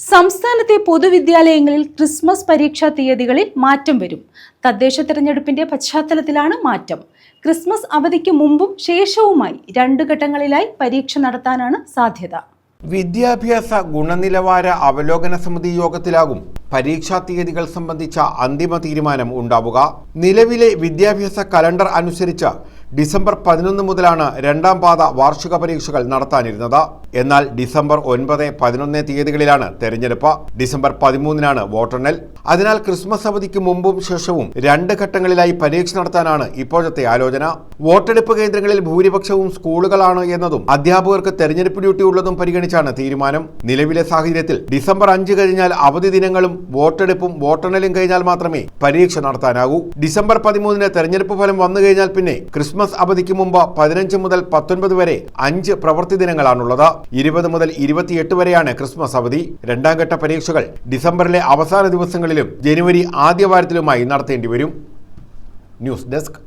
സംസ്ഥാനത്തെ പൊതുവിദ്യാലയങ്ങളിൽ ക്രിസ്മസ് പരീക്ഷാ തീയതികളിൽ മാറ്റം വരും. തദ്ദേശ തെരഞ്ഞെടുപ്പിന്റെ പശ്ചാത്തലത്തിലാണ് മാറ്റം. ക്രിസ്മസ് അവധിക്ക് മുമ്പും ശേഷവുമായി രണ്ട് ഘട്ടങ്ങളിലായി പരീക്ഷ നടത്താനാണ് സാധ്യത. വിദ്യാഭ്യാസ ഗുണനിലവാര അവലോകന സമിതി യോഗത്തിലാകും പരീക്ഷാ തീയതികൾ സംബന്ധിച്ച അന്തിമ തീരുമാനം ഉണ്ടാവുക. നിലവിലെ വിദ്യാഭ്യാസ കലണ്ടർ അനുസരിച്ച് ഡിസംബർ പതിനൊന്ന് മുതലാണ് രണ്ടാം പാത വാർഷിക പരീക്ഷകൾ നടത്താനിരുന്നത്. എന്നാൽ ഡിസംബർ ഒൻപത് പതിനൊന്ന് തീയതികളിലാണ് തെരഞ്ഞെടുപ്പ്. ഡിസംബർ പതിമൂന്നിനാണ് വോട്ടെണ്ണൽ. അതിനാൽ ക്രിസ്മസ് അവധിക്ക് മുമ്പും ശേഷവും രണ്ട് ഘട്ടങ്ങളിലായി പരീക്ഷ നടത്താനാണ് ഇപ്പോഴത്തെ ആലോചന. വോട്ടെടുപ്പ് കേന്ദ്രങ്ങളിൽ ഭൂരിപക്ഷവും സ്കൂളുകളാണ് എന്നതും അധ്യാപകർക്ക് തെരഞ്ഞെടുപ്പ് ഡ്യൂട്ടി ഉള്ളതും പരിഗണിച്ചാണ് തീരുമാനം. നിലവിലെ സാഹചര്യത്തിൽ ഡിസംബർ അഞ്ച് കഴിഞ്ഞാൽ അവധി ദിനങ്ങളും വോട്ടെടുപ്പും വോട്ടെണ്ണലും കഴിഞ്ഞാൽ മാത്രമേ പരീക്ഷ നടത്താനാകൂ. ഡിസംബർ പതിമൂന്നിന് തെരഞ്ഞെടുപ്പ് ഫലം വന്നു കഴിഞ്ഞാൽ പിന്നെ ക്രിസ്മസ് അവധിക്ക് മുമ്പ് പതിനഞ്ച് മുതൽ പത്തൊൻപത് വരെ അഞ്ച് പ്രവൃത്തി ദിനങ്ങളാണുള്ളത്. ഇരുപത് മുതൽ ഇരുപത്തിയെട്ട് വരെയാണ് ക്രിസ്മസ് അവധി. രണ്ടാം ഘട്ട പരീക്ഷകൾ ഡിസംബറിലെ അവസാന ദിവസങ്ങളിലും ജനുവരി ആദ്യ വാരത്തിലുമായി നടത്തേണ്ടി വരും. News desk